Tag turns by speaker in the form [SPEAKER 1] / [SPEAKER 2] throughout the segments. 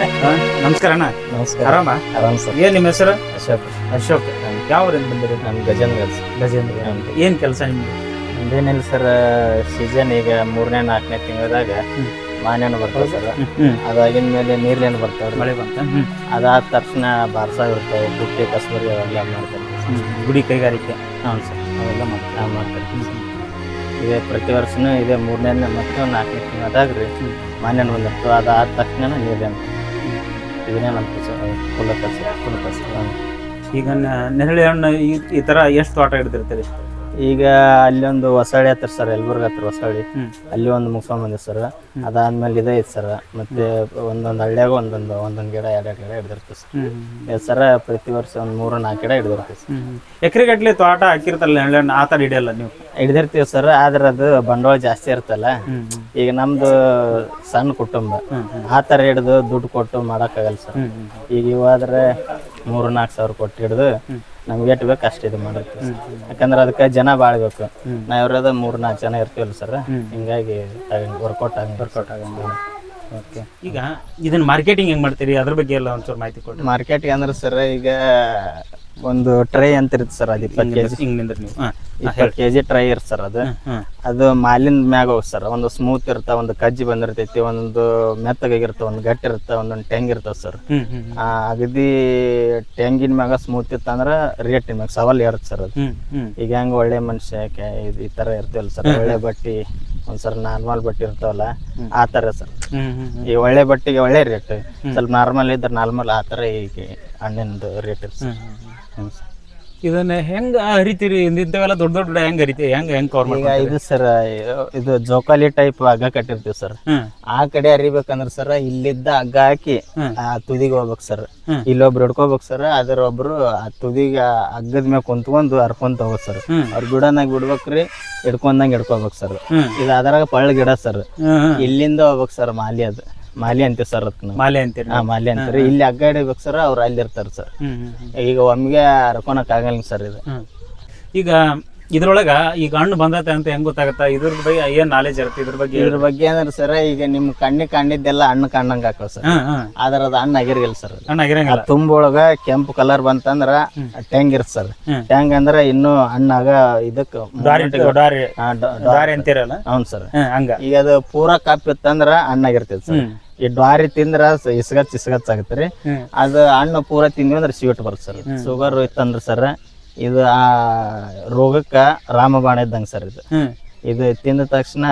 [SPEAKER 1] ನಮಸ್ಕಾರ ಅಣ್ಣ.
[SPEAKER 2] ನಮಸ್ಕಾರ.
[SPEAKER 1] ಆರಾಮ?
[SPEAKER 2] ಆರಾಮ್ ಸರ್.
[SPEAKER 1] ಏನ್ ನಿಮ್ಮ ಹೆಸರು?
[SPEAKER 2] ಅಶೋಕ್.
[SPEAKER 1] ಅಶೋಕ್. ಯಾವ ಊರಿಂದ ಬಂದಿರಿ
[SPEAKER 2] ನಾನು ಗಜೇಂದ್ರ
[SPEAKER 1] ಗಜೇಂದ್ರ. ಏನ್ ಕೆಲಸ ನಿಮ್ದು?
[SPEAKER 2] ನಮ್ದೇನಿಲ್ಲ ಸರ್ ಸೀಸನ್ ಈಗ ಮೂರನೇ ನಾಲ್ಕನೇ ತಿಂಗಳದಾಗ. ಮಾನ್ಯನ ಬರ್ತಾವೆ ಸರ್. ಅದಾಗಿನ ಮೇಲೆ ನೀರ್ಲೇನು ಬರ್ತಾವ್ರಿ.
[SPEAKER 1] ಮಳೆ ಬಂತ?
[SPEAKER 2] ಅದಾದ ತಕ್ಷಣ ಬಾರ್ಸ ಇರ್ತಾವೆ ಬುಟ್ಟಿ ಕಸ್ಬರಿ ಅವೆಲ್ಲ ಮಾಡ್ತಾರೆ
[SPEAKER 1] ಗುಡಿ ಕೈಗಾರಿಕೆ.
[SPEAKER 2] ಹಾಂ ಸರ್. ಅವೆಲ್ಲ ಮಾಡ್ತಾರೆ ಮಾಡ್ತಾರೆ ಇದೇ ಪ್ರತಿ ವರ್ಷನೂ ಇದೇ ಮೂರನೇ ಮತ್ತು ನಾಲ್ಕನೇ ತಿಂಗಳದಾಗ ರೀ. ಮಾನ್ಯನ ಬಂದಿರ್ತಾವೆ. ಅದಾದ ತಕ್ಷಣ ನೀರ್ಲೇನು ಇದನ್ನೇ ನಮ್ಮ ಕೆಲಸ ಕುಲ ಕೆಲಸ ಕುಲ ಕೆಲಸ
[SPEAKER 1] ಈಗ ನೆರಳೆ ಹಣ್ಣು ಈ- ಈ ಥರ ಎಷ್ಟು ತೋಟ ಹಿಡ್ದಿರ್ತೀರಿ?
[SPEAKER 2] ಈಗ ಅಲ್ಲಿ ಒಂದು ಹೊಸಳ್ಳಿ ಹತ್ರ ಸರ್ ಯಲಬುರ್ಗ ಹತ್ರ ಹೊಸಳ್ಳಿ. ಅಲ್ಲಿ ಒಂದು ಮುಗಿಸ್ಕೊಂಡ್ ಬಂದಿವಿ ಸರ್. ಅದಾದ್ಮೇಲೆ ಇದೇ ಐತೆ ಸರ್. ಮತ್ತೆ ಒಂದೊಂದು ಹಳ್ಳಿಯಾಗ ಒಂದೊಂದು ಒಂದೊಂದು ಗಿಡ ಎರಡೆರಡು ಗಿಡ ಹಿಡ್ದಿರ್ತದೆ ಸರ್. ಸರ ಪ್ರತಿ ವರ್ಷ ಒಂದು ಮೂರು ನಾಲ್ಕು ಗಿಡ ಹಿಡ್ದಿರ್ತದೆ ಸರ್.
[SPEAKER 1] ಎಕರೆ ಗಟ್ಲೆ ತೋಟ ಹಾಕಿರ್ತಲ್ಲ ಆ ಥರ ಹಿಡಿಯಲ್ಲ ನೀವು?
[SPEAKER 2] ಹಿಡ್ದಿರ್ತೀವಿ ಸರ್ ಆದ್ರೆ ಅದು ಬಂಡವಾಳ ಜಾಸ್ತಿ ಇರ್ತಲ್ಲ ಈಗ ನಮ್ದು ಸಣ್ಣ ಕುಟುಂಬ. ಆ ಥರ ಹಿಡಿದು ದುಡ್ಡು ಕೊಟ್ಟು ಮಾಡೋಕ್ಕಾಗಲ್ಲ ಸರ್. ಈಗ ಇವಾದ್ರೆ ಮೂರು ನಾಲ್ಕು ಸಾವಿರ ಕೊಟ್ಟು ಹಿಡ್ದು ನಮ್ಗೆ ಎಷ್ಟು ಬೇಕು ಅಷ್ಟು ಇದು ಮಾಡಿರ್ತೀವಿ ಯಾಕಂದ್ರೆ ಅದಕ್ಕೆ ಜನ ಭಾಳ ಬೇಕು. ನಾವು ಇರೋದು ಮೂರು ನಾಲ್ಕು ಜನ ಇರ್ತೀವಲ್ಲ ಸರ್. ಹಿಂಗಾಗಿ ವರ್ಕೌಟ್ ಆಗಿ ವರ್ಕೌಟ್ ಆಗಂಗಿಲ್ಲ.
[SPEAKER 1] ಓಕೆ ಈಗ ಇದನ್ನ ಮಾರ್ಕೆಟಿಂಗ್ ಹೆಂಗ್ ಮಾಡ್ತೀರಿ? ಅದ್ರ ಬಗ್ಗೆ ಎಲ್ಲ ಒಂಚೂರು ಮಾಹಿತಿ ಕೊಡಿ
[SPEAKER 2] ಮಾರ್ಕೆಟಿಂಗ್ ಅಂದ್ರೆ ಸರ್ ಈಗ ಒಂದು ಟ್ರೈ ಅಂತ ಇರುತ್ತೆ ಸರ್ ಅದು ಇಪ್ಪತ್ತು ಕೆ ಜಿ
[SPEAKER 1] ಹಿಂಗ್ ನಿಂದ್ರಿ ನೀವು. ಹಾ
[SPEAKER 2] ಇಪ್ಪತ್ತು ಕೆ ಜಿ ಟ್ರೈ ಇರುತ್ತೆ ಸರ್ ಅದು. ಅದು ಮಾಲಿನ ಮ್ಯಾಗ ಹೋಗಿ ಸರ್. ಒಂದು ಸ್ಮೂತ್ ಇರ್ತಾವ ಒಂದು ಕಜ್ಜಿ ಬಂದಿರ್ತೈತಿ ಒಂದು ಮೆತ್ತಗಾಗಿರ್ತಾವ ಒಂದು ಗಟ್ಟಿ ಇರ್ತಾವ ಒಂದೊಂದು ಟೆಂಗ್ ಇರ್ತಾವ ಸರ್. ಅಗದಿ ಟೆಂಗಿನ ಮ್ಯಾಗ ಸ್ಮೂತ್ ಇತ್ತಂದ್ರ ರೇಟ್ ಮ್ಯಾಗ ಸವಾಲ್ ಇರುತ್ತೆ ಸರ್ ಅದು. ಈಗ ಹೆಂಗ ಒಳ್ಳೆ ಮನುಷ್ಯ ಇದ್- ಈ ತರ ಇರ್ತೀವಲ್ಲ ಸರ್. ಒಳ್ಳೆ ಬಟ್ಟಿ ಒಂದ್ಸರ ನಾರ್ಮಲ್ ಬಟ್ಟೆ ಇರ್ತಾವಲ್ಲ ಆ ತರ ಸರ್. ಈ ಒಳ್ಳೆ ಬಟ್ಟೆಗೆ ಒಳ್ಳೆ ರೇಟ್ ಸ್ವಲ್ಪ ನಾರ್ಮಲ್ ಇದ್ರೆ ನಾರ್ಮಲ್ ಆ ತರ ಈಗ ಹಣ್ಣಿನ ರೇಟ್ ಇರುತ್ತೆ ಸರ್.
[SPEAKER 1] ಇದನ್ನ ಹೆಂಗ ಹರಿತೀರಿ? ಇಂದಿದ್ದವೆಲ್ಲ ದೊಡ್ಡ ದೊಡ್ಡ ಹೆಂಗ್ ಹರಿತೀವಿ ಹೆಂಗ್ ಹೆಂಗ್ ಕವರ್
[SPEAKER 2] ಈಗ
[SPEAKER 1] ಮಾಡಿ
[SPEAKER 2] ಇದು ಸರ್ ಇದು ಜೋಕಾಲಿ ಟೈಪ್ ಹಗ್ಗ ಕಟ್ಟಿರ್ತೀವಿ ಸರ್ ಆ ಕಡೆ ಹರಿಬೇಕಂದ್ರ ಸರ್ ಇಲ್ಲಿದ್ದ ಹಗ್ಗ ಹಾಕಿ ಆ ತುದಿಗೆ ಹೋಗ್ಬೇಕು ಸರ್. ಇಲ್ಲೊಬ್ರು ಹಿಡ್ಕೋಬೇಕು ಸರ್ ಅದರ ಒಬ್ರು ಆ ತುದಿಗೆ ಹಗ್ಗದ ಮ್ಯಾಗ ಕುಂತ್ಕೊಂಡು ಹರ್ಕೊಂತ ಹೋಗ್ಬೇಕು ಸರ್. ಅವ್ರ ಗಿಡನಾಗ ಬಿಡ್ಬೇಕ್ರಿ ಹಿಡ್ಕೊಂಡಂಗೆ ಹಿಡ್ಕೋಬೇಕು ಸರ್. ಇದು ಅದ್ರಾಗ ಪಳ್ಳ ಗಿಡ ಸರ್. ಇಲ್ಲಿಂದ ಹೋಗ್ಬೇಕು ಸರ್ ಮಾಲಿ ಅದು. ಮಾಲಿ ಅಂತೀವಿ ಸರ್ ಅದಕ್ಕೆ ನಾವು.
[SPEAKER 1] ಮಾಲೆ ಅಂತೀರಿ
[SPEAKER 2] ಹಾ ಮಾಲಿ ಅಂತೀರಿ ಇಲ್ಲಿ ಅಗ್ಗ ಹಿಡಿಬೇಕು ಸರ್ ಅವ್ರು ಅಲ್ಲಿ ಇರ್ತಾರೆ ಸರ್.
[SPEAKER 1] ಹ್ಮ್ ಹ್ಮ್ ಹ್ಮ್.
[SPEAKER 2] ಈಗ ಒಮ್ಮೆಗೆ ಹರ್ಕೊಳಕ್ ಆಗಲ್ಲ ಸರ್ ಇದು.
[SPEAKER 1] ಹ್ಮ್. ಈಗ ಇದ್ರೊಳಗ ಈಗ ಹಣ್ಣು ಬಂದತೆ ಅಂತ ಹೆಂಗ್ ಗೊತ್ತಾಗತ್ತ? ಇದ್ರ ಬಗ್ಗೆ ಏನ್ ನಾಲೆಜ್ ಇರುತ್ತೆ? ಇದ್ರ ಬಗ್ಗೆ
[SPEAKER 2] ಇದ್ರ ಬಗ್ಗೆ ಅಂದ್ರೆ ಸರ್ ಈಗ ನಿಮ್ ಕಣ್ಣಿಗೆ ಕಂಡಿದ್ದೆಲ್ಲ ಹಣ್ಣು ಕಣ್ಣಂಗ ಹಾಕೋ ಸರ್.
[SPEAKER 1] ಹ್ಮ್ ಹ್ಮ್
[SPEAKER 2] ಆದ್ರ ಅದು ಹಣ್ಣು ಆಗಿರ್ಗಿಲ್ಲ ಸರ್ ಅದು.
[SPEAKER 1] ಹಣ್ಣು ಆಗಿರಂಗಿಲ್ಲ.
[SPEAKER 2] ತುಂಬೊಳಗೆ ಕೆಂಪು ಕಲರ್ ಬಂತಂದ್ರ ಟ್ಯಾಂಗ್ ಇರ್ತ ಸರ್.
[SPEAKER 1] ಹ್ಮ್.
[SPEAKER 2] ಟ್ಯಾಂಗ್ ಅಂದ್ರ ಇನ್ನು ಹಣ್ಣಾಗ ಇದಕ್
[SPEAKER 1] ದಾರಿ ದಾರಿ.
[SPEAKER 2] ಆ, ಡ- ಡ-
[SPEAKER 1] ದಾರಿ ಅಂತೀರಲ್ಲ?
[SPEAKER 2] ಹೌನ್ ಸರ್.
[SPEAKER 1] ಹ್ಮ್ ಹಂಗ.
[SPEAKER 2] ಈಗ ಅದು ಪೂರಾ ಕಾಪಿ ಇತ್ತಂದ್ರ ಹಣ್ಣಾಗಿರ್ತೈತಿ ಸರ್.
[SPEAKER 1] ಹ್ಮ್.
[SPEAKER 2] ಈ ಡ್ವಾರಿ ತಿಂದ್ರ ಸ- ಇಸ್ಗಚ್ ಇಸ್ಗಚ್ ಆಗತ್ರಿ. ಅದು ಹಣ್ಣು ಪೂರ ತಿಂದ್ವಿ ಅಂದ್ರೆ ಸ್ವೀಟ್ ಬರುತ್ತೆ ಸರ್. ಶುಗರ್ ಇತ್ತಂದ್ರ ಸರ್ ಇದು ಆ ರೋಗಕ್ಕ ರಾಮಬಾಣ ಇದ್ದಂಗೆ ಸರ್ ಇದು.
[SPEAKER 1] ಹ್ಮ್.
[SPEAKER 2] ಇದು ತಿಂದ ತಕ್ಷಣ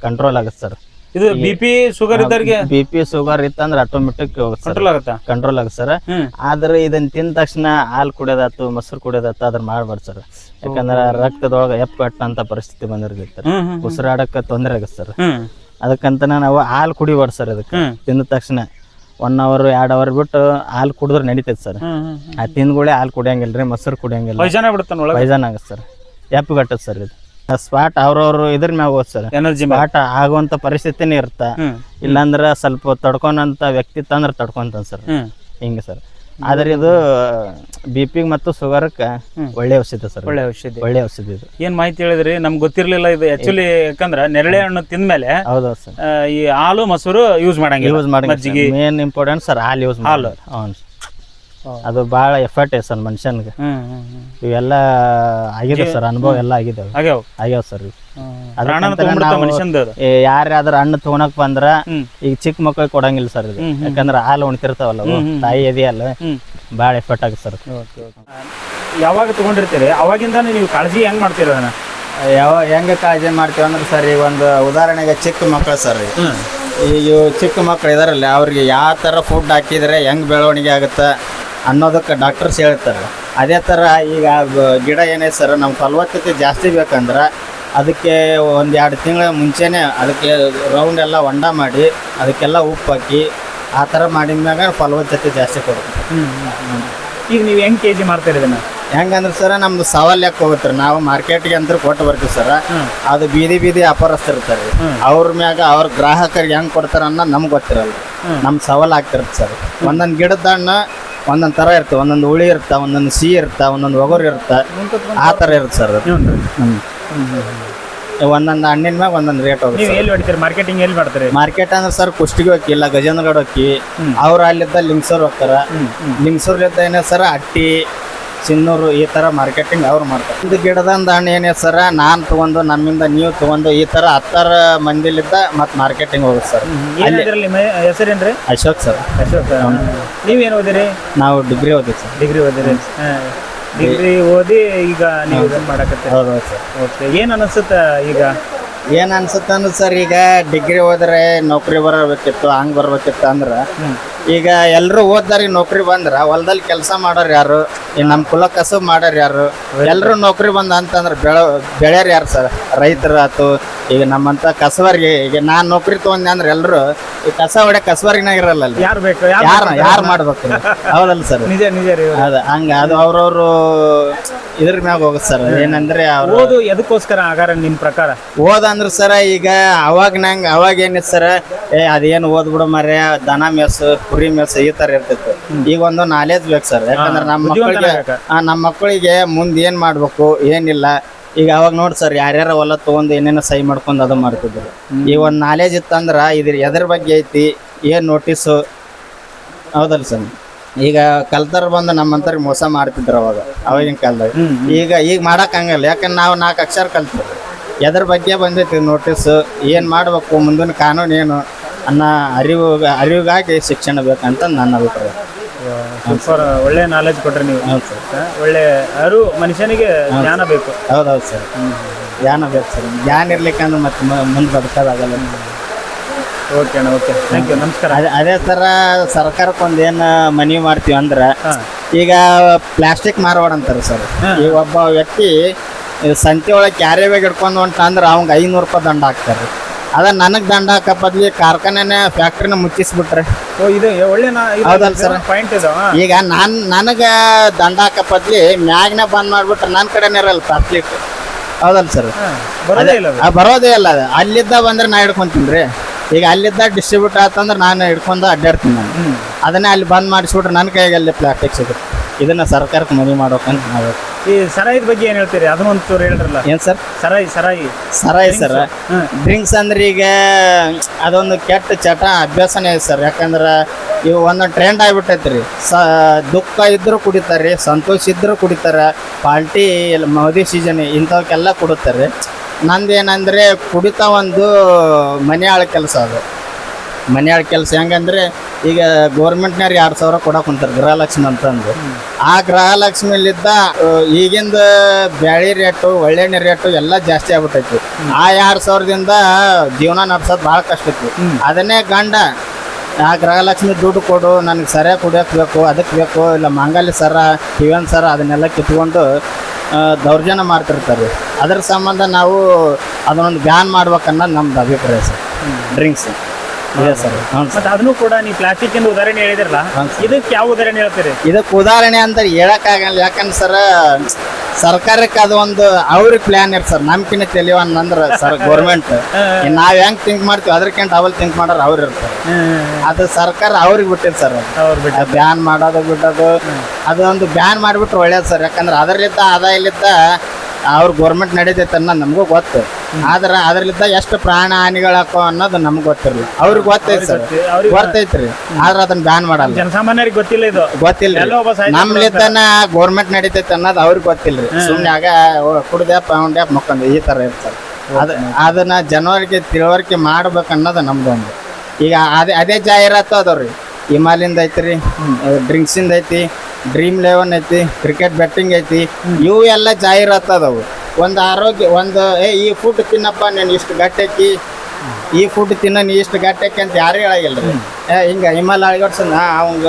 [SPEAKER 2] ಕಂಟ್ರೋಲ್ ಆಗುತ್ತೆ ಸರ್.
[SPEAKER 1] ಇದು ಬಿ ಪಿ ಶುಗರ್ ಇದ್ದವ್ರಿಗೆ
[SPEAKER 2] ಬಿ ಪಿ ಶುಗರ್ ಇತ್ತಂದ್ರೆ ಆಟೋಮೆಟಿಕ್ ಹೋಗುತ್ತೆ
[SPEAKER 1] ಕಂಟ್ರೋಲ್ ಆಗುತ್ತಾ?
[SPEAKER 2] ಕಂಟ್ರೋಲ್ ಆಗುತ್ತೆ ಸರ್.
[SPEAKER 1] ಹ್ಮ್.
[SPEAKER 2] ಆದ್ರೆ ಇದನ್ನ ತಿಂದ ತಕ್ಷಣ ಹಾಲು ಕುಡಿಯೋದಾತು ಮೊಸರು ಕುಡಿಯೋದಾತು ಅದ್ರ ಮಾಡ್ಬಾರ್ದು ಸರ್. ಯಾಕಂದ್ರೆ ರಕ್ತದೊಳಗೆ ಎಪ್ಪ ಅಂತ ಪರಿಸ್ಥಿತಿ ಬಂದಿರ್ತೈತೆ
[SPEAKER 1] ಹ್ಮ್ ಹ್ಮ್
[SPEAKER 2] ಉಸಿರಾಡಕ್ಕೆ ತೊಂದರೆ ಆಗುತ್ತೆ ಸರ್.
[SPEAKER 1] ಹ್ಮ್.
[SPEAKER 2] ಅದಕ್ಕಂತ ನಾವು ಹಾಲು ಕುಡಿಬಾರ್ದು ಸರ್
[SPEAKER 1] ಅದಕ್ಕೆ.
[SPEAKER 2] ತಿಂದ ತಕ್ಷಣ ಒನ್ ಅವರ್ ಎರಡ್ ಅವರ್ ಬಿಟ್ಟು ಹಾಲು ಕುಡಿದ್ರೆ ನಡೀತೈತೆ ಸರ್. ಆ ತಿಂದ್ಗಳೇ ಹಾಲು ಕುಡಿಯಂಗಿಲ್ಲ ರೀ ಮೊಸರು ಕುಡಿಯಂಗಿಲ್ಲ
[SPEAKER 1] ವೈಜಾನ ಬಿಡುತ್ತಾನ ಒಳಗೆ?
[SPEAKER 2] ಪೈಜಾನ್ ಆಗುತ್ತೆ ಸರ್. ಎಪ್ಪಗಟ್ಟದ ಸರ್ ಇದು. ಸ್ಪಾಟ್ ಅವ್ರವ್ರು ಇದ್ರ ಮ್ಯಾಗ ಹೋದ್ ಸರ್.
[SPEAKER 1] ಎನರ್ಜಿ
[SPEAKER 2] ಸ್ಪಾಟ್ ಆಗುವಂತ ಪರಿಸ್ಥಿತಿನೇ ಇರುತ್ತ ಇಲ್ಲಾಂದ್ರ ಸ್ವಲ್ಪ ತಡ್ಕೊಂಡಂತ ವ್ಯಕ್ತಿ ತಂದ್ರೆ ತಡ್ಕೊಂತಾನ ಸರ್. ಹಿಂಗೆ ಸರ್. ಆದ್ರೆ ಇದು ಬಿ ಮತ್ತು ಶುಗರ್ಕ್ಕೆ ಒಳ್ಳೆ ಔಷಧಿ ಸರ್
[SPEAKER 1] ಒಳ್ಳೆ ಔಷಧಿ.
[SPEAKER 2] ಒಳ್ಳೆ ಔಷಧಿ ಇದು.
[SPEAKER 1] ಏನ್ ಮಾಹಿತಿ ಹೇಳಿದ್ರಿ? ನಮ್ಗೆ ಗೊತ್ತಿರ್ಲಿಲ್ಲ ಇದು. ಆಕ್ಚುಲಿ ಯಾಕಂದ್ರ ನೆರಳೆ ಹಣ್ಣು ತಿಂದ್ಮೇಲೆ
[SPEAKER 2] ಹೌದು ಸರ್.
[SPEAKER 1] ಈ ಹಾಲು ಮೊಸರು ಯೂಸ್ ಮಾಡಂಗಿಲ್ಲ.
[SPEAKER 2] ಯೂಸ್ ಮಾಡಿ
[SPEAKER 1] ಮಜ್ಜಿಗೆ.
[SPEAKER 2] ಮೇನ್ ಇಂಪಾರ್ಟೆಂಟ್ ಸರ್ ಹಾಲು ಯೂಸ್ ಹಾಲು. ಹೌದು ಅದು ಭಾಳ ಎಫರ್ಟ್ ಐತೆ ಸರ್ ಮನುಷ್ಯನ್ಗೆ. ಇವೆಲ್ಲ ಆಗಿದೆ ಸರ್. ಅನುಭವ ಎಲ್ಲ ಆಗಿದೆ.
[SPEAKER 1] ಆಗ್ಯಾವ.
[SPEAKER 2] ಆಗ್ಯಾವ ಸರ್ ಯಾರ್ಯಾದ್ರ ಹಣ್ಣು ತಗೊಳಕ್ ಬಂದ್ರ. ಈಗ ಚಿಕ್ಕ ಮಕ್ಕಳಿಗೆ ಕೊಡಂಗಿಲ್ಲ ಸರ್ ಇದು. ಯಾಕಂದ್ರೆ ಹಾಲು ಉಣ್ತಿರ್ತಾವಲ್ಲ ಅವು, ತಾಯಿ ಎದೆಯಲ್ಲ ಬಾಳ ಎಫೆಕ್ಟ್ ಆಗುತ್ತೆ ಸರ್
[SPEAKER 1] ಯಾವಾಗ ತಗೊಂಡಿರ್ತೀರಿ? ಅವಾಗಿಂದ ನೀವು ಕಾಳಜಿ ಹೆಂಗ್ ಮಾಡ್ತೀರ ಅದನ್ನ?
[SPEAKER 2] ಯಾವ ಹೆಂಗ ಕಾಳಜಿ ಮಾಡ್ತೀವಿ ಅಂದ್ರೆ ಸರ್ ಈಗ ಒಂದು ಉದಾಹರಣೆಗೆ ಚಿಕ್ಕ ಮಕ್ಕಳು ಸರ್. ಈಗ ಚಿಕ್ಕ ಮಕ್ಕಳು ಇದಾರಲ್ಲ ಅವ್ರಿಗೆ ಯಾವ ಥರ ಫುಡ್ ಹಾಕಿದ್ರೆ ಹೆಂಗ್ ಬೆಳವಣಿಗೆ ಆಗುತ್ತೆ ಅನ್ನೋದಕ್ಕೆ ಡಾಕ್ಟರ್ಸ್ ಹೇಳ್ತಾರೆ. ಅದೇ ಥರ ಈಗ ಬ- ಗಿಡ ಏನೈತೆ ಸರ್ ನಮ್ಮ ಫಲವತ್ತತೆ ಜಾಸ್ತಿ ಬೇಕಂದ್ರೆ ಅದಕ್ಕೆ ಒಂದು ಎರಡು ತಿಂಗಳ ಮುಂಚೆನೇ ಅದಕ್ಕೆ ರೌಂಡ್ ಎಲ್ಲ ಹೊಂಡ ಮಾಡಿ ಅದಕ್ಕೆಲ್ಲ ಉಪ್ಪು ಹಾಕಿ ಆ ಥರ ಮಾಡಿದ ಮ್ಯಾಗ ಫಲವತ್ತತೆ ಜಾಸ್ತಿ ಕೊಡುತ್ತೆ.
[SPEAKER 1] ಈಗ ನೀವು ಹೆಂಗೆ ಕೆ ಜಿ ಮಾಡ್ತೀರಿ ಇದನ್ನು
[SPEAKER 2] ಹೆಂಗಂದ್ರೆ ಸರ್ ನಮ್ದು ಸವಾಲ್ ಯಾಕೆ ಹೋಗುತ್ತೆ ನಾವು ಮಾರ್ಕೆಟ್ಗೆ ಅಂತ ಕೊಟ್ಟು ಬರ್ತೀವಿ ಸರ್. ಅದು ಬೀದಿ ಬೀದಿ ವ್ಯಾಪಾರಸ್ಥರಿರ್ತಾರೆ ಅವ್ರ ಮ್ಯಾಗ ಅವ್ರ ಗ್ರಾಹಕರಿಗೆ ಹೆಂಗೆ ಕೊಡ್ತಾರ ಅನ್ನೋದು ನಮ್ಗೆ ಗೊತ್ತಿರಲ್ಲ ನಮ್ಮ ಸವಾಲು ಆಗ್ತಿರುತ್ತೆ ಸರ್. ಒಂದೊಂದು ಗಿಡದ ಹಣ್ಣು ಒಂದೊಂದು ಥರ ಇರ್ತವೆ. ಒಂದೊಂದು ಹುಳಿ ಇರುತ್ತೆ ಒಂದೊಂದು ಸಿಹಿ ಇರುತ್ತೆ ಒಂದೊಂದು ಒಗರು ಇರ್ತಾ ಆ ಥರ ಇರುತ್ತೆ ಸರ್ ಹ್ಮ್. ಒಂದೊಂದು ಹಣ್ಣಿನ ಮ್ಯಾಗ ಒಂದೊಂದು ರೇಟ್ ಹೋಗುತ್ತೆ
[SPEAKER 1] ನೀವು ಎಲ್ಲಿ ಹೊಡಿತೀರಿ? ಮಾರ್ಕೆಟಿಂಗ್ ಎಲ್ಲಿ ಮಾಡ್ತೀರಿ?
[SPEAKER 2] ಮಾರ್ಕೆಟ್ ಅಂದ್ರೆ ಸರ್ ಕುಷ್ಟಿಗೆ ಹೋಗಿಲ್ಲ ಗಜೇಂದ್ರಗಡ ಹೋಗಿ ಅವ್ರ ಅಲ್ಲಿದ್ದ ಲಿಂಗ್ಸೂರ್ ಹೋಗ್ತಾರ. ಲಿಂಗ್ಸೂರ್ಲಿದ್ದ ಏನೇ ಸರ್ ಅಟ್ಟಿ ಚಿನ್ನೂರು ಈ ತರ ಮಾರ್ಕೆಟಿಂಗ್ ಅವ್ರು ಮಾಡ್ತಾರೆ. ಇದು ಗಿಡದಂದ ಹಣ್ಣು ಏನೇ ಸರ್ ನಾನು ತಗೊಂಡು ನಮ್ಮಿಂದ ನೀವು ತಗೊಂಡು ಈ ತರ ಹತ್ತಾರ ಮಂದಿಲಿದ್ದ ಮತ್ತೆ ಮಾರ್ಕೆಟಿಂಗ್ ಹೋಗುತ್ತೆ ಸರ್.
[SPEAKER 1] ಅಲ್ಲಿ ಹೆಸರೇನ್ರಿ?
[SPEAKER 2] ಅಶೋಕ್ ಸರ್.
[SPEAKER 1] ಅಶೋಕ್ ಸರ್. ನೀವೇನು ಓದಿರಿ?
[SPEAKER 2] ನಾವು ಡಿಗ್ರಿ ಓದಿವಿ ಸರ್.
[SPEAKER 1] ಡಿಗ್ರಿ ಓದಿರಿ. ಡಿಗ್ರಿ ಓದಿ ಈಗ ನೀವು ಇದನ್ನ ಮಾಡಕತ್ತೀರಿ.
[SPEAKER 2] ಹೌದು ಸರ್.
[SPEAKER 1] ಓಕೆ ಏನು ಅನಿಸುತ್ತ ಈಗ?
[SPEAKER 2] ಏನ್ ಅನ್ಸುತ್ತೆ ಅಂದ್ರೆ ಸರ್ ಈಗ ಡಿಗ್ರಿ ಹೋದ್ರೆ ನೌಕರಿ ಬರಬೇಕಿತ್ತು ಹಂಗ್ ಬರ್ಬೇಕಿತ್ತು ಅಂದ್ರೆ ಈಗ ಎಲ್ಲರೂ ಓದ್ದಾರಿ ನೌಕರಿ ಬಂದ್ರ ಹೊಲದಲ್ಲಿ ಕೆಲಸ ಮಾಡೋರು ಯಾರು? ಈ ನಮ್ಮ ಕುಲ ಕಸಬ್ ಮಾಡ್ಯಾರ ಯಾರು? ಎಲ್ಲರೂ ನೌಕರಿ ಬಂದ ಅಂತಂದ್ರೆ ಬೆಳೆ ಬೆಳೆಯರ್ ಯಾರು ಸರ್? ರೈತರು ಆತು ಈಗ ನಮ್ಮಂತ ಕಸವರಿಗೆ ಈಗ ನಾನ್ ನೌಕರಿ ತಗೊಂಡೆ ಅಂದ್ರೆ ಎಲ್ಲರೂ ಈ ಕಸ ಹೊಡೆ ಕಸವರಿನಾಗ ಇರಲ್ಲ ಅಲ್ಲಿ
[SPEAKER 1] ಯಾರು ಬೇಕು? ಯಾರು
[SPEAKER 2] ಯಾರು ಯಾರು ಮಾಡ್ಬೇಕು? ಹೌದಲ್ಲ ಸರ್?
[SPEAKER 1] ನಿಜ ನಿಜ ರೀ
[SPEAKER 2] ಅದ ಹಂಗ ಅದು ಅವ್ರವ್ರು ಇದ್ರ ಮ್ಯಾಗ ಹೋಗುತ್ತೆ ಸರ್. ಏನಂದ್ರೆ ಅವ್ರು
[SPEAKER 1] ಓದು ಎದಕ್ಕೋಸ್ಕರ ಆಗಾರ ನಿಮ್ಮ ಪ್ರಕಾರ?
[SPEAKER 2] ಓದಂದ್ರೆ ಸರ ಈಗ ಅವಾಗ ನಂಗೆ ಅವಾಗ ಏನಿತ್ತು ಸರ ಏ ಅದೇನು ಓದ್ಬಿಡು ಮಾರ್ಯಾ ಮರೆ ದನ ಮೇಸು ಕುರಿ ಮೇಸು ಈ ತರ ಇರ್ತಿತ್ತು ಈಗ ಒಂದು ನಾಲೆಜ್ ಬೇಕು ಸರ್. ಯಾಕಂದ್ರೆ ನಮ್ಮ ಮಕ್ಕಳಿಗೆ. ನಮ್ಮ ಮಕ್ಕಳಿಗೆ ಮುಂದೆ ಏನ್ ಮಾಡ್ಬೇಕು ಏನಿಲ್ಲ. ಈಗ ಅವಾಗ ನೋಡಿ ಸರ್ ಯಾರ್ಯಾರ ಹೊಲ ತಗೊಂಡು ಏನೇನೋ ಸಹಿ ಮಾಡ್ಕೊಂಡು ಅದು ಮಾಡ್ತಿದ್ರು. ಈ ಒಂದು ನಾಲೆಜ್ ಇತ್ತಂದ್ರ ಇದ್ರ ಎದ್ರ ಬಗ್ಗೆ ಐತಿ ಏನು ನೋಟಿಸು ಹೌದಲ್ಲ ಸರ್. ಈಗ ಕಲ್ತಾರ ಬಂದು ನಮ್ಮಂತರಿಗೆ ಮೋಸ ಮಾಡ್ತಿದ್ರು ಅವಾಗ ಅವಾಗಿನ ಕಾಲದಾಗ. ಈಗ ಈಗ ಮಾಡಕ್ ಹಂಗಲ್ಲ ಯಾಕಂದ್ರೆ ನಾವು ನಾಲ್ಕು ಅಕ್ಷರ ಕಲ್ತಿದ್ರು ಎದ್ರ ಬಗ್ಗೆ ಬಂದೈತಿ ನೋಟಿಸ್ ಏನು ಮಾಡಬೇಕು ಮುಂದಿನ ಕಾನೂನು ಏನು? ಅನ್ನೋ ಅರಿವು ಅರಿವಿಗಾಗಿ ಶಿಕ್ಷಣ ಬೇಕಂತ ನನ್ನ ಅಭಿಪ್ರಾಯ.
[SPEAKER 1] ಸೂಪರ್ ಒಳ್ಳೆ ನಾಲೆಜ್ ಕೊಟ್ರಿ ನೀವು.
[SPEAKER 2] ಹೌದು ಸರ್.
[SPEAKER 1] ಒಳ್ಳೆ ಅರು ಮನುಷ್ಯನಿಗೆ ಜ್ಞಾನ ಬೇಕು.
[SPEAKER 2] ಹೌದೌದು ಸರ್. ಜ್ಞಾನ ಬೇಕು ಸರ್. ಜ್ಞಾನ ಇರ್ಲಿಕ್ಕಂದ್ರೆ ಮತ್ತೆ ಮುಂದೆ ಬದುಕೋದಾಗಲ್ಲ
[SPEAKER 1] ಓಕೆ ಅಣ್ಣ ಓಕೆ. ಥ್ಯಾಂಕ್ ಯು ನಮಸ್ಕಾರ.
[SPEAKER 2] ಅದೇ ಅದೇ ಥರ ಸರ್ಕಾರಕ್ಕೆ ಒಂದು ಏನು ಮನವಿ ಮಾಡ್ತೀವಿ ಅಂದ್ರೆ ಈಗ ಪ್ಲಾಸ್ಟಿಕ್ ಮಾರವಾಡ ಅಂತಾರೆ ಸರ್. ಈಗ ಒಬ್ಬ ವ್ಯಕ್ತಿ ಸಂತೆ ಒಳಗೆ ಕ್ಯಾರಿ ಬ್ಯಾಗ್ ಹಿಡ್ಕೊಂಡು ಹೊಂಟ ಅಂದ್ರೆ ಅವ್ಗೆ ಐನೂರು ರೂಪಾಯಿ ದಂಡ ಹಾಕ್ತಾರೆ. ಅದ ನನಗ್ ದಂಡ ಹಾಕೋ ಕಾರ್ಖಾನೆ ಕಾರ್ಖಾನೆನ ಫ್ಯಾಕ್ಟ್ರಿನ ಮುಚ್ಚಿಸ್ಬಿಟ್ರೆ.
[SPEAKER 1] ಓ ಇದು ಒಳ್ಳೆ
[SPEAKER 2] ಹೌದಲ್ಲ?
[SPEAKER 1] ಪಾಯಿಂಟ್ ಇದು
[SPEAKER 2] ಈಗ ನಾನು ನನಗೆ ದಂಡ ಹಾಕೋ ಬದ್ಲಿ ಮ್ಯಾಗ್ನ ಬಂದ್ ಮಾಡ್ಬಿಟ್ರೆ ನನ್ನ ಕಡೆನೇ ಇರಲ್ಲ ಪ್ಲಾಸ್ಟಿಕ್ ಹೌದಲ್ಲ ಸರ್.
[SPEAKER 1] ಬರೋದೇ ಇಲ್ಲ ಅದು.
[SPEAKER 2] ಬರೋದೇ ಇಲ್ಲ ಅದು. ಅಲ್ಲಿದ್ದ ಬಂದ್ರೆ ನಾ ಹಿಡ್ಕೊಂತೀನಿ ರೀ ಈಗ ಅಲ್ಲಿದ್ದ ಡಿಸ್ಟ್ರಿಬ್ಯೂಟ್ ಆತಂದ್ರೆ ನಾನು ಹಿಡ್ಕೊಂಡು ಅಡ್ಡಾಡ್ತೀನಿ ನಾನು. ಅದನ್ನೇ ಅಲ್ಲಿ ಬಂದ್ ಮಾಡಿಸ್ಬಿಟ್ರೆ ನನ್ನ ಕೈಗೆ ಅಲ್ಲಿ ಪ್ಲಾಸ್ಟಿಕ್ ಸಿಗುತ್ತೆ. ಇದನ್ನ ಸರ್ಕಾರಕ್ಕೆ ಮನವಿ ಮಾಡ್ಬೇಕಂತ ನಾವು
[SPEAKER 1] ಈ ಸರಾಯಿದ ಬಗ್ಗೆ ಏನ್ ಹೇಳ್ತೀರಿ? ಅದನ್ನ ಒಂದು ಚೂರು ಹೇಳ್ರಲ್ಲ.
[SPEAKER 2] ಏನ್ ಸರ್?
[SPEAKER 1] ಸರಾಯಿ ಸರಾಯಿ.
[SPEAKER 2] ಸರಾಯಿ ಸರ್. ಡ್ರಿಂಕ್ಸ್ ಅಂದ್ರೆ ಈಗ ಅದೊಂದು ಕೆಟ್ಟ ಚಟ ಅಭ್ಯಾಸನೇ ಇದೆ ಸರ್. ಯಾಕಂದ್ರೆ ಇವು ಒಂದು ಟ್ರೆಂಡ್ ಆಗ್ಬಿಟ್ಟೈತೆ ರೀ ಸ ದುಃಖ ಇದ್ರೂ ಕುಡಿತಾರೆ ಸಂತೋಷ ಇದ್ರೂ ಕುಡಿತಾರೆ ಪಾರ್ಟಿ ಮದುವೆ ಸೀಸನ್ ಇಂಥವಕ್ಕೆಲ್ಲ ಕುಡುತ್ತಾರೆ. ನಂದು ಏನಂದ್ರೆ ಕುಡಿತ ಒಂದು ಮನೆಯಾಳ ಕೆಲಸ ಅದು. ಮನೆಯಾಳ ಕೆಲಸ ಹೆಂಗಂದ್ರೆ ಈಗ ಗೌರ್ಮೆಂಟ್ನವ್ರು ಎರಡು ಸಾವಿರ ಕೊಡಕ್ಕೆ ಕುಂತಾರೆ ಗೃಹಲಕ್ಷ್ಮಿ ಅಂತಂದು. ಆ ಗೃಹಲಕ್ಷ್ಮಿಲಿದ್ದ ಈಗಿಂದ ಬ್ಯಾಳಿ ರೇಟು, ಒಳ್ಳೆಣ್ಣೆ ರೇಟು ಎಲ್ಲ ಜಾಸ್ತಿ ಆಗ್ಬಿಟ್ಟೈತಿ. ಆ ಎರಡು ಸಾವಿರದಿಂದ ಜೀವನ ನಡ್ಸೋದು ಭಾಳ ಕಷ್ಟ ಐತಿ. ಅದನ್ನೇ ಗಂಡ, ಆ ಗೃಹಲಕ್ಷ್ಮಿ ದುಡ್ಡು ಕೊಡು, ನನಗೆ ಸರಿಯಾಗಿ ಕುಡಿಯೋಕೆ ಬೇಕು ಅದಕ್ಕೆ ಬೇಕು, ಇಲ್ಲ ಮಾಂಗಲ್ಯ ಸರ ಕಿವನ್ ಸರ, ಅದನ್ನೆಲ್ಲ ಕಿತ್ಕೊಂಡು ದೌರ್ಜನ್ಯ ಮಾಡ್ತಿರ್ತಾರೆ. ಅದ್ರ ಸಂಬಂಧ ನಾವು ಅದನ್ನೊಂದು ಬ್ಯಾನ್ ಮಾಡ್ಬೇಕನ್ನೋದು ನಮ್ದು ಅಭಿಪ್ರಾಯ ಸರ್. ಡ್ರಿಂಕ್ಸ್ ಇದೆ ಸರ್.
[SPEAKER 1] ಮತ್ತೆ ಅದನ್ನು ಕೂಡ ನೀವು ಪ್ಲಾಸ್ಟಿಕ್ ಇಂದ ಉದಾಹರಣೆ ಹೇಳಿದಿರಲ್ಲ. ಇದಕ್ಕೆ ಯಾವ ಉದಾಹರಣೆ ಹೇಳ್ತೀರಿ?
[SPEAKER 2] ಇದಕ್ಕೆ ಉದಾಹರಣೆ ಅಂತ ಹೇಳಕ್ಕಾಗಲ್ಲ. ಯಾಕಂದ್ರೆ ಸರ್ ಸರ್ಕಾರಕ್ಕೆ ಅದು ಒಂದು ಅವ್ರಿಗೆ ಪ್ಲಾನ್ ಇರ್ ಸರ್. ನಮ್ಕಿನ ತಿಳಿವನ್ ಅಂದ್ರೆ ಸರ್ ಗೌರ್ಮೆಂಟ್ ನಾವ್ ಹೆಂಗ್ ಥಿಂಕ್ ಮಾಡ್ತೀವಿ ಅದಕ್ಕಿಂತ ಅವಲ್ ಥಿಂಕ್ ಮಾಡೋರು ಅವ್ರು ಇರ್ತಾರೆ. ಅದು ಸರ್ಕಾರ ಅವ್ರಿಗೆ ಬಿಟ್ಟಿರ್ ಸರ್
[SPEAKER 1] ಅವ್ರು ಬಿಟ್ಟು
[SPEAKER 2] ಬ್ಯಾನ್ ಮಾಡೋದು ಬಿಡೋದು. ಅದೊಂದು ಬ್ಯಾನ್ ಮಾಡಿಬಿಟ್ರೆ ಒಳ್ಳೇದು ಸರ್. ಯಾಕಂದ್ರೆ ಅದರಲ್ಲಿದ್ದ ಆದಾಯಲಿದ್ದ ಅವ್ರ ಗೌರ್ಮೆಂಟ್ ನಡೀತೈತೆ ಅನ್ನೋದು ನಮಗೂ ಗೊತ್ತು. ಆದ್ರೆ ಅದ್ರಲ್ಲಿದ್ದ ಎಷ್ಟು ಪ್ರಾಣ ಹಾನಿಗಳಾಕೋ ಅನ್ನೋದು ನಮ್ಗೆ ಗೊತ್ತಿರಲ್ಲ ಅವ್ರಿಗೆ ಗೊತ್ತೈತೆ ಸರ್.
[SPEAKER 1] ಗೊತ್ತಿ-
[SPEAKER 2] ಗೊತ್ತೈತ್ರಿ. ಆದ್ರೆ ಅದನ್ನ ಬ್ಯಾನ್ ಮಾಡಲ್ಲ.
[SPEAKER 1] ಜನಸಾಮಾನ್ಯರಿಗೆ ಗೊತ್ತಿಲ್ಲ ಇದು.
[SPEAKER 2] ಗೊತ್ತಿಲ್ಲ ನಮ್ಲಿದ್ದಾನ ಗೌರ್ಮೆಂಟ್ ನಡೀತೈತೆ ಅನ್ನೋದು ಅವ್ರಿಗೆ ಗೊತ್ತಿಲ್ರಿ. ಸುಮ್ನೆ ಆಗ ಕುಡ್ದ್ಯಾಪ ಅವನ್ಯಾಪ ಮಕ್ಕೊಂದು ಈ ತರ ಇರ್ತಾರೆ. ಅದ ಅದನ್ನ ಜನವರಿಗೆ ತಿಳುವಳಿಕೆ ಮಾಡ್ಬೇಕು ಅನ್ನೋದು ನಮ್ದು ಒಂದು. ಈಗ ಅದೇ ಅದೇ ಜಾಹೀರಾತು ಅದಾವ್ರಿ. ಹಿಮಾಲಯಿಂದ ಐತ್ರಿ ಡ್ರಿಂಕ್ಸಿಂದ ಐತಿ ಡ್ರೀಮ್ ಲೆವೆನ್ ಐತಿ ಕ್ರಿಕೆಟ್ ಬೆಟ್ಟಿಂಗ್ ಐತಿ ಇವು ಎಲ್ಲ ಜಾಹೀರಾತು ಅದಾವು. ಒಂದು ಆರೋಗ್ಯ ಒಂದು ಏ ಈ ಫುಡ್ ತಿನ್ನಪ್ಪ ನಾನು ಇಷ್ಟು ಗಟ್ಟೆಕ್ಕಿ ಈ ಫುಡ್ ತಿನ್ನ ನೀ ಇಷ್ಟು ಗಟ್ಟೆಕ್ಕೆ ಅಂತ ಯಾರು ಹೇಳಾಗಿಲ್ಲ ರೀ ಏ ಹಿಂಗೆ ಹಿಮಾಲ ಅಳಗಡ್ಸನ್ನ ಅವಂಗ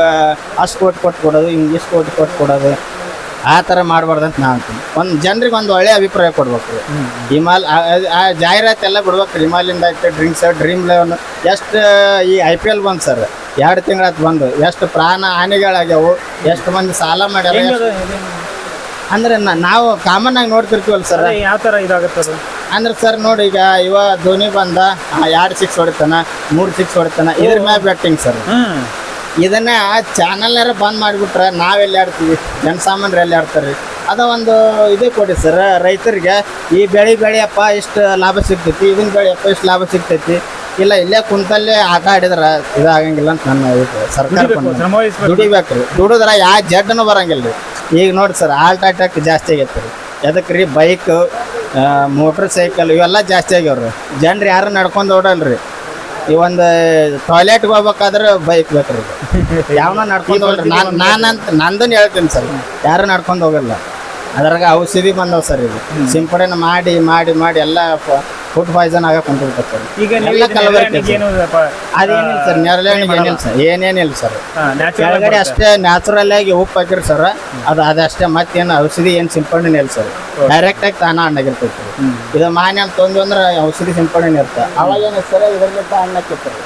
[SPEAKER 2] ಅಷ್ಟು ಕೊಟ್ಟು ಕೊಟ್ಟು ಕೊಡೋದು ಹಿಂಗೆ ಇಷ್ಟು ಕೊಟ್ಟು ಕೊಟ್ಟು ಕೊಡೋದು. ಆ ಥರ ಮಾಡಬಾರ್ದು ಅಂತ ನಾ ಅಂತೀನಿ. ಒಂದು ಜನರಿಗೆ ಒಂದು ಒಳ್ಳೆಯ ಅಭಿಪ್ರಾಯ ಕೊಡ್ಬೇಕು. ರೀ ಹಿಮಾಲ್ ಆ- ಆ- ಆ ಜಾಹೀರಾತು ಎಲ್ಲ ಬಿಡ್ಬೇಕು ಹಿಮಾಲಿಂದ ಆಯ್ತು ಡ್ರಿಂಕ್ಸ್ ಡ್ರೀಮ್ ಲೆವೆನ್ ಎಷ್ಟು ಈ ಐ ಪಿ ಎಲ್ ಬಂದು ಸರ್ ಎರಡು ತಿಂಗಳಾತ್ ಬಂದು. ಎಷ್ಟು ಪ್ರಾಣ ಹಾನಿಗಳಾಗ್ಯಾವು ಎಷ್ಟು ಮಂದಿ ಸಾಲ ಮಾಡ್ಯಾರ? ಅಂದ್ರೆ ನಾ- ನಾವು ಕಾಮನ್ ಆಗಿ ನೋಡ್ತಿರ್ತೀವಲ್ಲ ಸರ್
[SPEAKER 1] ಯಾವ ತರ ಇದಾಗುತ್ತೆ ಅದು?
[SPEAKER 2] ಅಂದ್ರೆ ಸರ್ ನೋಡಿ ಈಗ ಇವ ಧೋನಿ ಬಂದ ಎರಡು ಸಿಕ್ಸ್ ಹೊಡಿತಾನ ಮೂರು ಸಿಕ್ಸ್ ಹೊಡಿತಾನ ಇದ್ರ ಮ್ಯಾಗ ಬ್ಯಾಟಿಂಗ್ ಸರ್ ಇದನ್ನ ಚಾನಲ್ನಾರ ಬಂದ್ ಮಾಡಿಬಿಟ್ರೆ ನಾವೆಲ್ಲಿ ಆಡ್ತೀವಿ? ಜನಸಾಮಾನ್ಯರು ಎಲ್ಲಿ ಆಡ್ತಾರೆ? ಅದ ಒಂದು ಇದೇ ಕೊಡಿ ಸರ್ ರೈತರಿಗೆ ಈ ಬೆಳೆ ಬೆಳೆಯಪ್ಪ ಇಷ್ಟು ಲಾಭ ಸಿಗ್ತೈತಿ ಇದನ್ನ ಬೆಳೆಯಪ್ಪ ಇಷ್ಟು ಲಾಭ ಸಿಗ್ತೈತಿ. ಇಲ್ಲ ಇಲ್ಲೇ ಕುಂತಲ್ಲೇ ಆಟ ಆಡಿದ್ರ ಇದಾಗಂಗಿಲ್ಲ ಅಂತ ನನ್ನ ಸರ್ಕಾರ. ದುಡಿಬೇಕ್ರಿ ದುಡಿದ್ರ ಯಾವ ಜಡ್ಡನು ಬರಂಗಿಲ್ಲ ರೀ. ಈಗ ನೋಡಿ ಸರ್ ಆಲ್ಟ್ ಅಟ್ಯಾಕ್ ಜಾಸ್ತಿ ಆಗೈತೆ ರೀ. ಎದಕ್ಕೆ ರೀ? ಬೈಕ್ ಮೋಟ್ರ್ ಸೈಕಲ್, ಇವೆಲ್ಲ ಜಾಸ್ತಿ ಆಗ್ಯಾವ್ರಿ. ಜನರು ಯಾರು ನಡ್ಕೊಂಡು ಓಡಲ್ರಿ. ಈ ಒಂದು ಟಾಯ್ಲೆಟ್ಗೆ ಹೋಗ್ಬೇಕಾದ್ರೆ ಬೈಕ್ ಬೇಕ್ರಿ. ಯಾವನ ನಡ್ಕೊಂಡು ಹೋಗ್ರಿ ನಾನು ನಾನಂತ ನಂದನ್ನು ಹೇಳ್ತೀನಿ ಸರ್, ಯಾರು ನಡ್ಕೊಂಡು ಹೋಗಲ್ಲ. ಅದ್ರಾಗ ಔಷಧಿ ಬಂದವ ಸರ್ ಇದು. ಸಿಂಪಡಣೆ ಮಾಡಿ ಮಾಡಿ ಮಾಡಿ ಎಲ್ಲ ಫುಡ್ ಪಾಯ್ಸನ್ ಆಗ ಕುಂತಿರ್ತದೆ ಸರ್.
[SPEAKER 1] ಈಗ
[SPEAKER 2] ಎಲ್ಲ ಕಲಬೆರಕೆ ಅದೇನಿಲ್ಲ ಸರ್ ನೆರಳಿಗೆ ಏನಿಲ್ಲ ಸರ್. ಏನೇನಿಲ್ಲ ಸರ್.
[SPEAKER 1] ಹಾ,
[SPEAKER 2] ಕೆಳಗಡೆ ಅಷ್ಟೇ ನ್ಯಾಚುರಲ್ ಆಗಿ ಉಪ್ಪು ಹಾಕಿರಿ ಸರ್. ಅದು ಅದಷ್ಟೇ ಮತ್ತೇನು ಔಷಧಿ ಏನು ಸಿಂಪಡಣೆ ಇಲ್ಲ ಸರ್. ಡೈರೆಕ್ಟ್ ಆಗಿ ತಾನ ಹಣ್ಣಾಗಿರ್ತೈತೆ. ಇದು ಮಾನ್ಯ ಹಣ್ಣು ತೊಂದು ಅಂದ್ರೆ ಔಷಧಿ ಸಿಂಪಡಣೆ ಇರುತ್ತೆ. ಅವಾಗ ಏನು ಸರ್ ಇದರಲ್ಲಿದ್ದ ಹಣ್ಣಾಕಿರ್ತಾರೆ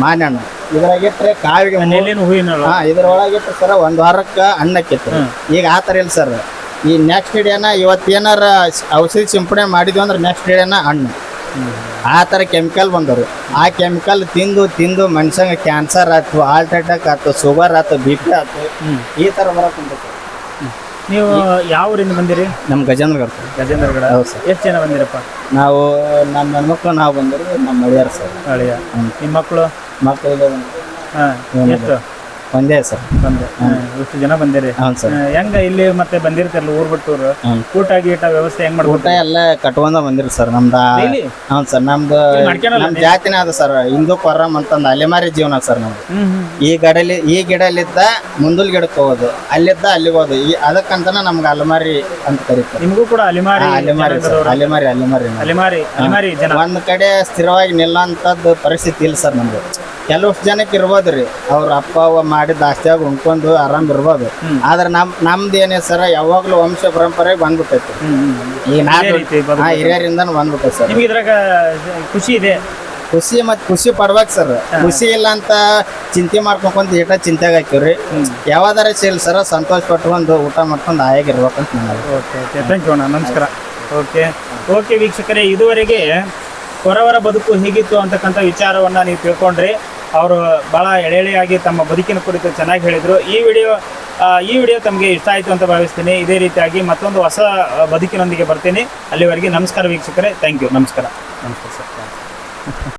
[SPEAKER 2] ಮಾನ್ಯ ಹಣ್ಣು. ಇದ್ರಾಗಿಟ್ರೆ ಕಾವಿಗೆ ಮೂರು-
[SPEAKER 1] ನೆಲ್ಲಿನ ಹೂವಿನ
[SPEAKER 2] ಹಾ ಇದ್ರೊಳಗಿಟ್ಟು ಸರ್ ಒಂದು ವಾರಕ್ಕೆ ಹಣ್ಣಾಕಿತ್ತು ಈಗ ಆ ಥರ ಇಲ್ಲ ಸರ್. ಈ ನೆಕ್ಸ್ಟ್ ಡೇನ ಇವತ್ತು ಏನಾರ ಔಷಧಿ ಸಿಂಪಡಣೆ ಮಾಡಿದ್ವಿ ಅಂದ್ರೆ ನೆಕ್ಸ್ಟ್ ಡೇನ ಹಣ್ಣು. ಆ ಥರ ಕೆಮಿಕಲ್ ಬಂದವರು. ಆ ಕೆಮಿಕಲ್ ತಿಂದು ತಿಂದು ಮನುಷ್ಯಂಗೆ ಕ್ಯಾನ್ಸರ್ ಆಯ್ತು ಹಾರ್ಟ್ ಅಟ್ಯಾಕ್ ಆಯ್ತು ಶುಗರ್ ಆಯ್ತು ಬಿ ಪಿ ಆಯ್ತು. ಈ ಥರ ಬರಕ್ಕೆ ಬಂದಿತ್ತು
[SPEAKER 1] ನೀವು ಯಾವ ಊರಿಂದ ಬಂದಿರಿ?
[SPEAKER 2] ನಮ್ಮ ಗಜೇಂದ್ರಗಡ.
[SPEAKER 1] ಗಜೇಂದ್ರಗಡ
[SPEAKER 2] ಹೌದು ಸರ್.
[SPEAKER 1] ಎಷ್ಟು ಜನ ಬಂದಿರಪ್ಪ?
[SPEAKER 2] ನಾವು ನಮ್ಮ ಹೆಣ್ಮಕ್ಳು ನಾವು ಬಂದರು ನಮ್ಮ ಮಳಿಯಾರ ಸರ್.
[SPEAKER 1] ಅಳಿಯ. ನಿಮ್ಮ ಮಕ್ಕಳು
[SPEAKER 2] ಮಕ್ಕಳಿಗೆ
[SPEAKER 1] ಹಾಂ. ಎಷ್ಟು?
[SPEAKER 2] ಒಂದೇ ಸರ್.
[SPEAKER 1] ಬಂದೆ. ಹಾ, ಎಷ್ಟು ಜನ ಬಂದಿರಿ
[SPEAKER 2] ಹೌದು ಸರ್.
[SPEAKER 1] ಹೆಂಗ ಇಲ್ಲಿ ಮತ್ತೆ ಬಂದಿರ್ತಾರಲ್ಲ ಊರ್ ಬಿಟ್ಟೂರು ಊರು. ಊಟ ಗೀಟ ವ್ಯವಸ್ಥೆ ಹೆಂಗ್
[SPEAKER 2] ಊಟ
[SPEAKER 1] ಮಾಡ್ಕೊತಾರೆ
[SPEAKER 2] ಎಲ್ಲ ಕಟ್ಕೊಂಡ ಬಂದಿರಿ ಸರ್ ನಮ್ದ? ಹೌದು ಸರ್ ನಮ್ದು ನಮ್ ಜಾತಿನೇ ಅದ ಸರ್ ಹಿಂದೂ ಕೊರ್ರಂ ಅಂತಂದ ಅಲೆಮಾರಿ ಜೀವನ ಸರ್ ನಮ್ದು. ಈ ಗಡಲಿ ಈ ಗಿಡಲಿದ್ದ ಮುಂದಲ್ ಗಿಡಕ್ಕೆ ಹೋಗೋದು ಅಲ್ಲಿದ್ದ ಅಲ್ಲಿಗೆ ಹೋಗೋದು. ಈ ಅದಕ್ಕಂತನ ನಮ್ಗೆ ಅಲೆಮಾರಿ ಅಂತ ಕರೀತಾರೆ.
[SPEAKER 1] ನಿಮಗೂ ಕೂಡ ಅಲೆಮಾರಿ
[SPEAKER 2] ಅಲೆಮಾರಿ ಅಲೆಮಾರಿ. ಅಲೆಮಾರಿ
[SPEAKER 1] ಅಲೆಮಾರಿ. ಅಲಿಮಾರಿ
[SPEAKER 2] ಒಂದ್ ಕಡೆ ಸ್ಥಿರವಾಗಿ ನಿಲ್ಲಂತದ್ದು ಪರಿಸ್ಥಿತಿ ಇಲ್ಲ ಸರ್ ನಮ್ದು. ಕೆಲವಷ್ಟು ಜನಕ್ಕೆ ಇರ್ಬೋದ್ರಿ. ಅವ್ರ ಅಪ್ಪ ಅವ್ವ ಮಾಡಿದ ಆಸ್ತಿಯಾಗ ಉಣ್ಕೊಂಡು ಆರಾಮ್ ಇರ್ಬೋದು. ಆದ್ರೆ ನಮ್ ನಮ್ದು ಏನೇ ಸರ್ ಯಾವಾಗ್ಲೂ ವಂಶ ಪರಂಪರೆ ಬಂದ್ಬಿಟ್ಟೈತಿ. ಈ ನಾ
[SPEAKER 1] ಇದೇ
[SPEAKER 2] ಹಾ ಹಿರಿಯರಿಂದ ಬಂದ್ಬಿಟ್ಟೈತೆ ಸರ್.
[SPEAKER 1] ನಿಮ್ಗೆ ಇದ್ರಾಗ ಖುಷಿ ಇದೆ?
[SPEAKER 2] ಖುಷಿ ಮತ್ ಖುಷಿ ಪಡ್ಬೇಕು ಸರ್. ಖುಷಿ ಇಲ್ಲ ಅಂತ ಚಿಂತೆ ಮಾಡ್ಕೊಂಡ್ ಈಟ ಚಿಂತೆ ಹಾಕಿವ್ರಿ. ಯಾವ್ದಾರ ಸೇಲ್ ಸರ್ ಸಂತೋಷ ಪಟ್ಕೊಂಡು ಊಟ ಮಾಡ್ಕೊಂಡು
[SPEAKER 1] ಓಕೆ ಥ್ಯಾಂಕ್ ಯು ಅಣ್ಣ. ನಮಸ್ಕಾರ. ಓಕೆ. ಓಕೆ ವೀಕ್ಷಕರೇ ಇದುವರೆಗೆ ಹೊರವರ ಬದುಕು ಹೇಗಿತ್ತು ಅಂತಕ್ಕಂಥ ವಿಚಾರವನ್ನು ನೀವು ತಿಳ್ಕೊಂಡ್ರಿ. ಅವರು ಭಾಳ ಎಳೆ ಎಳೆಯಾಗಿ ತಮ್ಮ ಬದುಕಿನ ಕುರಿತು ಚೆನ್ನಾಗಿ ಹೇಳಿದರು. ಈ ವಿಡಿಯೋ ಈ ವಿಡಿಯೋ ತಮಗೆ ಇಷ್ಟ ಆಯಿತು ಅಂತ ಭಾವಿಸ್ತೀನಿ. ಇದೇ ರೀತಿಯಾಗಿ ಮತ್ತೊಂದು ಹೊಸ ಬದುಕಿನೊಂದಿಗೆ ಬರ್ತೀನಿ. ಅಲ್ಲಿವರೆಗೆ ನಮಸ್ಕಾರ ವೀಕ್ಷಕರೇ. ಥ್ಯಾಂಕ್ ಯು ನಮಸ್ಕಾರ. ನಮಸ್ಕಾರ ಸರ್.